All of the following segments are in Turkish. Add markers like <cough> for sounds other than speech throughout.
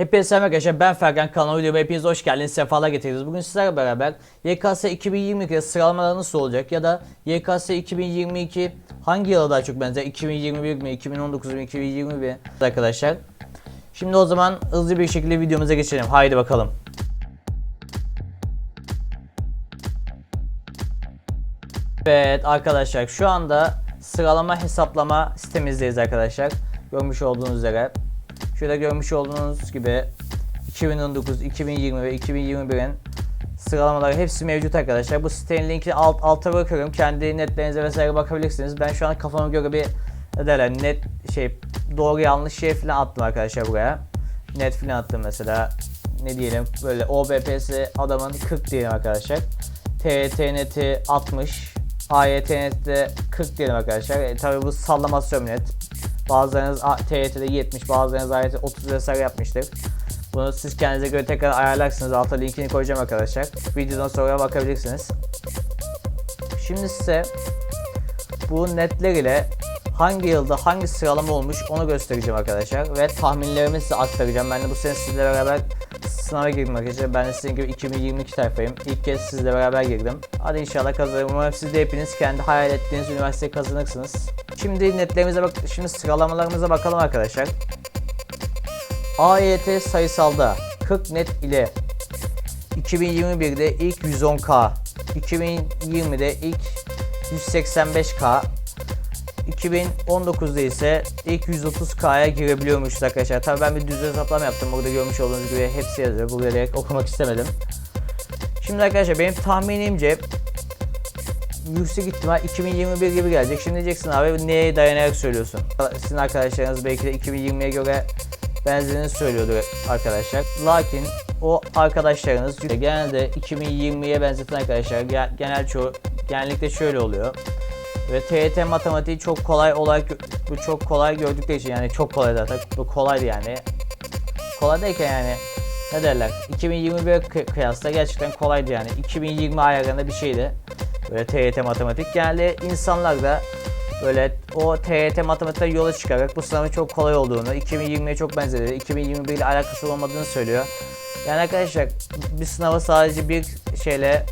Hepinize selam arkadaşlar ben Fergan kanalı videoma hepiniz hoş geldiniz sefalar getirdiniz. Bugün sizlerle beraber YKS 2022'de sıralamalar nasıl olacak ya da YKS 2022 hangi yıla daha çok benzer 2021 mi 2019 mu 2020 mi arkadaşlar. Şimdi o zaman hızlı bir şekilde videomuza geçelim haydi bakalım. Evet arkadaşlar şu anda sıralama hesaplama sitemizdeyiz arkadaşlar. Görmüş olduğunuz üzere. Şurada görmüş olduğunuz gibi 2019, 2020 ve 2021'in sıralamaları hepsi mevcut arkadaşlar. Bu sitenin linkini alt, alta bırakıyorum. Kendi netlerinize vesaire bakabilirsiniz. Ben şu an kafama göre bir ne derler net şey doğru yanlış şey falan attım arkadaşlar buraya. Net falan attım mesela. Ne diyelim böyle OBP'si adamın 40 diyelim arkadaşlar. TYT neti 60. AYT neti 40 diyelim arkadaşlar. E, tabii bu sallamasyon net. Bazılarınız TYT'de 70, bazılarınız AYT 30 vesaire yapmıştır. Bunu siz kendinize göre tekrar ayarlarsınız. Alta linkini koyacağım arkadaşlar. Videodan sonra bakabilirsiniz. Şimdi size bu netler ile hangi yılda hangi sıralama olmuş onu göstereceğim arkadaşlar. Ve tahminlerimi size aktaracağım. Ben de bu sene sizle beraber sınava girdim arkadaşlar. Ben de sizin gibi 2022 tayfayım. İlk kez sizle beraber girdim. Hadi inşallah kazanırım. Umarım siz de hepiniz kendi hayal ettiğiniz üniversiteyi kazanırsınız. Şimdi netlerimize bak, şimdi sıralamalarımıza bakalım arkadaşlar. AYT sayısalda 40 net ile 2021'de ilk 110K, 2020'de ilk 185K, 2019'da ise ilk 130K'ya girebiliyormuşuz arkadaşlar. Tabii ben bir düz hesaplama yaptım. Burada görmüş olduğunuz gibi hepsi yazıyor. Buraya direkt okumak istemedim. Şimdi arkadaşlar benim tahminimce yüksek ihtimal 2021 gibi gelecek. Şimdi diyeceksin abi neye dayanarak söylüyorsun? Sizin arkadaşlarınız belki de 2020'ye göre benzerini söylüyordur arkadaşlar. Lakin o arkadaşlarınız genelde 2020'ye benzeten arkadaşlar gen- genel çoğu genellikle şöyle oluyor. Ve TYT matematiği çok kolay olarak bu çok kolay gördükleri için yani çok kolay zaten bu kolaydı yani. Kolay derken yani ne derler 2021 kı- kıyasla gerçekten kolaydı yani 2020 ayarında bir şeydi. Böyle TYT matematik genelde insanlar da böyle o TYT matematikten yola çıkarak bu sınavın çok kolay olduğunu, 2020'ye çok benzediğini, 2021 ile alakası olmadığını söylüyor. Yani arkadaşlar bir sınavı sadece bir şeyle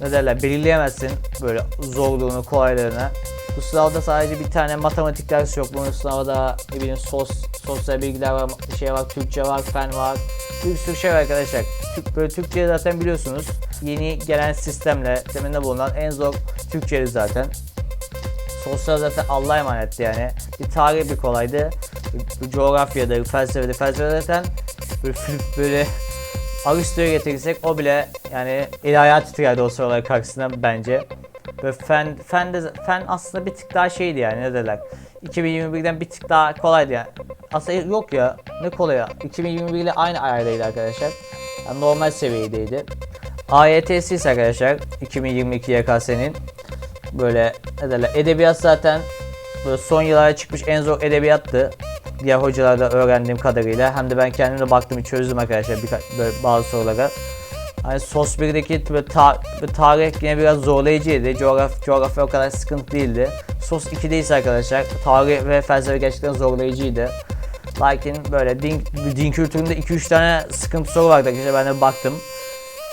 ne derler belirleyemezsin böyle zorluğunu, kolaylığını. Bu sınavda sadece bir tane matematik dersi yok. Bunun sınavda ne bileyim sos, sosyal bilgiler var, şey var, Türkçe var, fen var. Bir sürü şey var arkadaşlar. Türk, böyle Türkçe zaten biliyorsunuz. Yeni gelen sistemle sisteminde bulunan en zor Türkçe'li zaten. Sosyal zaten Allah'a emanetti yani. Bir tarih bir kolaydı. Bu coğrafyada, felsefede, felsefe zaten böyle, böyle Aristo'yu getirirsek o bile yani ilahiyat titrerdi o sorular karşısında bence. Böyle fen, fen, de, fen aslında bir tık daha şeydi yani ne derler. 2021'den bir tık daha kolaydı yani. Aslında yok ya ne kolay ya. 2021 ile aynı ayardaydı arkadaşlar. Yani normal seviyedeydi. AYT'si ise arkadaşlar 2022 YKS'nin böyle ne derler edebiyat zaten böyle son yıllara çıkmış en zor edebiyattı. Diğer hocalarda öğrendiğim kadarıyla. Hem de ben kendim de baktım çözdüm arkadaşlar birkaç böyle bazı sorulara. Hani SOS 1'deki böyle ta, tarih yine biraz zorlayıcıydı. Coğraf, coğrafya o kadar sıkıntı değildi. SOS 2'de ise arkadaşlar tarih ve felsefe gerçekten zorlayıcıydı. Lakin böyle din, din kültüründe 2-3 tane sıkıntı soru vardı arkadaşlar ben de baktım.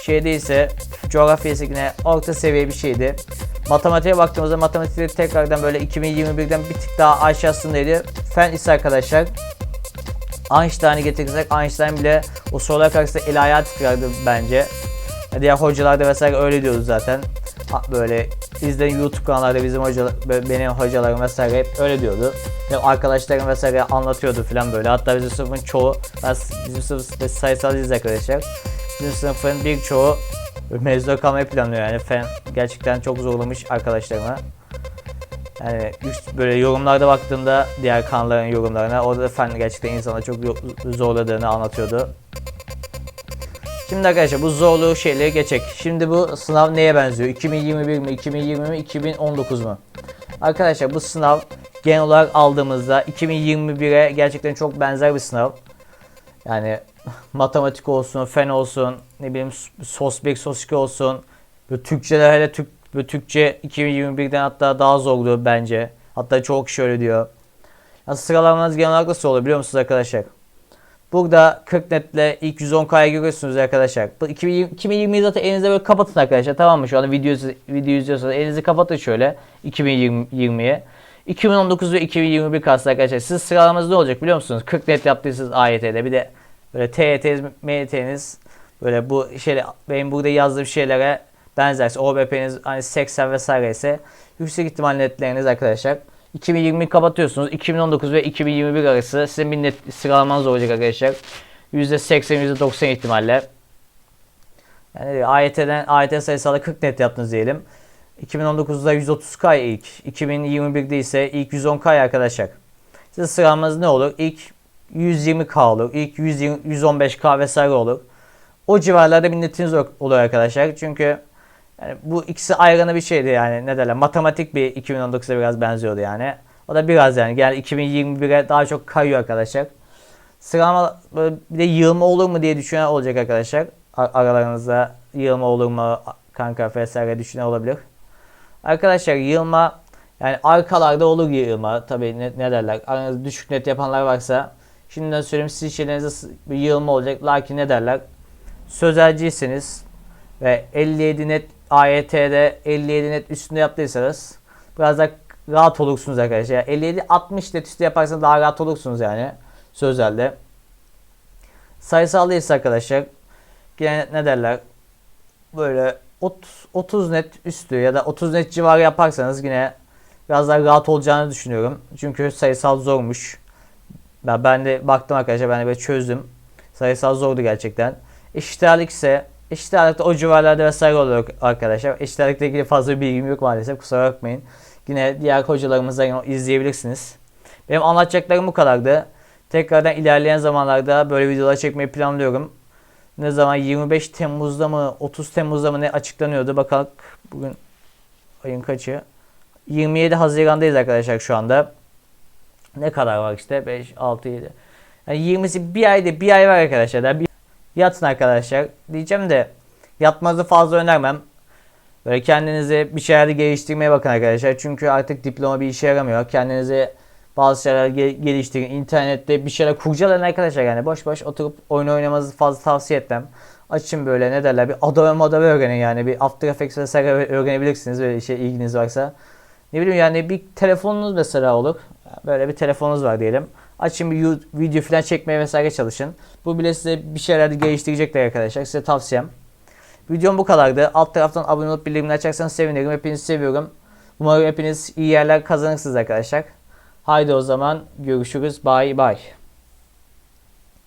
Şeyde ise coğrafyası yine orta seviye bir şeydi. Matematiğe baktığımızda matematikte tekrardan böyle 2021'den bir tık daha aşağısındaydı. Fen ise arkadaşlar Einstein'ı getirirsek Einstein bile o sorular karşısında el ayağı titrerdi bence. Diğer hocalar da vesaire öyle diyordu zaten. Böyle izleyin YouTube kanallarda bizim hocalar, benim hocalarım vesaire hep öyle diyordu. Benim arkadaşlarım vesaire anlatıyordu falan böyle. Hatta bizim sınıfın çoğu, ben bizim sınıf sayısalcıyız arkadaşlar. Bizim sınıfın birçoğu mezuna kalmayı planlıyor yani. Fen gerçekten çok zorlamış arkadaşlarıma. Yani üst böyle yorumlarda baktığımda diğer kanalların yorumlarına orada da fen gerçekten insana çok zorladığını anlatıyordu. Şimdi arkadaşlar bu zorluğu şeyleri geçecek. Şimdi bu sınav neye benziyor? 2021 mi, 2020 mi, 2019 mu? Arkadaşlar bu sınav genel olarak aldığımızda 2021'e gerçekten çok benzer bir sınav. Yani <laughs> matematik olsun, fen olsun, ne bileyim sos 1, sos 2 olsun. Böyle Türkçeler hele Türk, böyle Türkçe 2021'den hatta daha zordu bence. Hatta çok kişi öyle diyor. Yani sıralamanız genel olarak nasıl olur biliyor musunuz arkadaşlar? Burada 40 netle ilk 110K'ya görüyorsunuz arkadaşlar. Bu 2020, 2020'yi zaten elinizde böyle kapatın arkadaşlar tamam mı? Şu anda video, video izliyorsanız elinizi kapatın şöyle 2020'ye. 2019 ve 2021 kastı arkadaşlar. Siz sıralamanız ne olacak biliyor musunuz? 40 net yaptıysanız AYT'de bir de böyle TYT'niz, MYT'niz böyle bu şeyle benim burada yazdığım şeylere benzerse OBP'niz hani 80 vesaire ise yüksek ihtimal netleriniz arkadaşlar. 2020 kapatıyorsunuz. 2019 ve 2021 arası sizin bir net sıralamanız olacak arkadaşlar. %80 %90 ihtimalle. Yani AYT'den AYT sayısal 40 net yaptınız diyelim. 2019'da 130K ilk. 2021'de ise ilk 110K arkadaşlar. Sizin sıralamanız ne olur? İlk 120K olur. İlk 120, 115K vesaire olur. O civarlarda bir netiniz olur arkadaşlar. Çünkü yani bu ikisi ayrına bir şeydi yani ne derler matematik bir 2019'a biraz benziyordu yani. O da biraz yani gel 2021'e daha çok kayıyor arkadaşlar. Sıralama bir de yığılma olur mu diye düşünen olacak arkadaşlar. Aralarınızda yığılma olur mu kanka vesaire düşünen olabilir. Arkadaşlar yığılma yani arkalarda olur yığılma. Tabii ne, ne derler aranızda düşük net yapanlar varsa şimdiden söyleyeyim sizin şeylerinizde bir yığılma olacak. Lakin ne derler sözelciyseniz ve 57 net AYT'de 57 net üstünde yaptıysanız biraz da rahat olursunuz arkadaşlar. Yani 57 60 net üstü yaparsanız daha rahat olursunuz yani sözelde. Sayısal değilse arkadaşlar yine ne derler böyle 30, 30 net üstü ya da 30 net civarı yaparsanız yine biraz daha rahat olacağını düşünüyorum. Çünkü sayısal zormuş. Ben, ben de baktım arkadaşlar ben de böyle çözdüm. Sayısal zordu gerçekten. Eşit ağırlık ise eşit ağırlıkta o civarlarda vesaire oluyor arkadaşlar. Ağırlıkla ilgili fazla bilgim yok maalesef kusura bakmayın. Yine diğer hocalarımızdan izleyebilirsiniz. Benim anlatacaklarım bu kadardı. Tekrardan ilerleyen zamanlarda böyle videolar çekmeyi planlıyorum. Ne zaman 25 Temmuz'da mı 30 Temmuz'da mı ne açıklanıyordu bakalım bugün ayın kaçı? 27 Haziran'dayız arkadaşlar şu anda. Ne kadar var işte 5 6 7. Yani 20'si bir ayda bir ay var arkadaşlar. Bir Yatın arkadaşlar. Diyeceğim de yatmanızı fazla önermem. Böyle kendinizi bir şeylerde geliştirmeye bakın arkadaşlar. Çünkü artık diploma bir işe yaramıyor. Kendinizi bazı şeyler ge- geliştirin. İnternette bir şeyler kurcalayın arkadaşlar. Yani boş boş oturup oyun oynamanızı fazla tavsiye etmem. Açın böyle ne derler bir Adobe Adobe öğrenin yani. Bir After Effects vesaire öğrenebilirsiniz böyle şey ilginiz varsa. Ne bileyim yani bir telefonunuz mesela olur. Böyle bir telefonunuz var diyelim. Açın bir yu- video falan çekmeye vesaire çalışın. Bu bile size bir şeyler geliştirecektir arkadaşlar. Size tavsiyem. Videom bu kadardı. Alt taraftan abone olup bildirimleri açarsanız sevinirim. Hepinizi seviyorum. Umarım hepiniz iyi yerler kazanırsınız arkadaşlar. Haydi o zaman görüşürüz. Bye bye.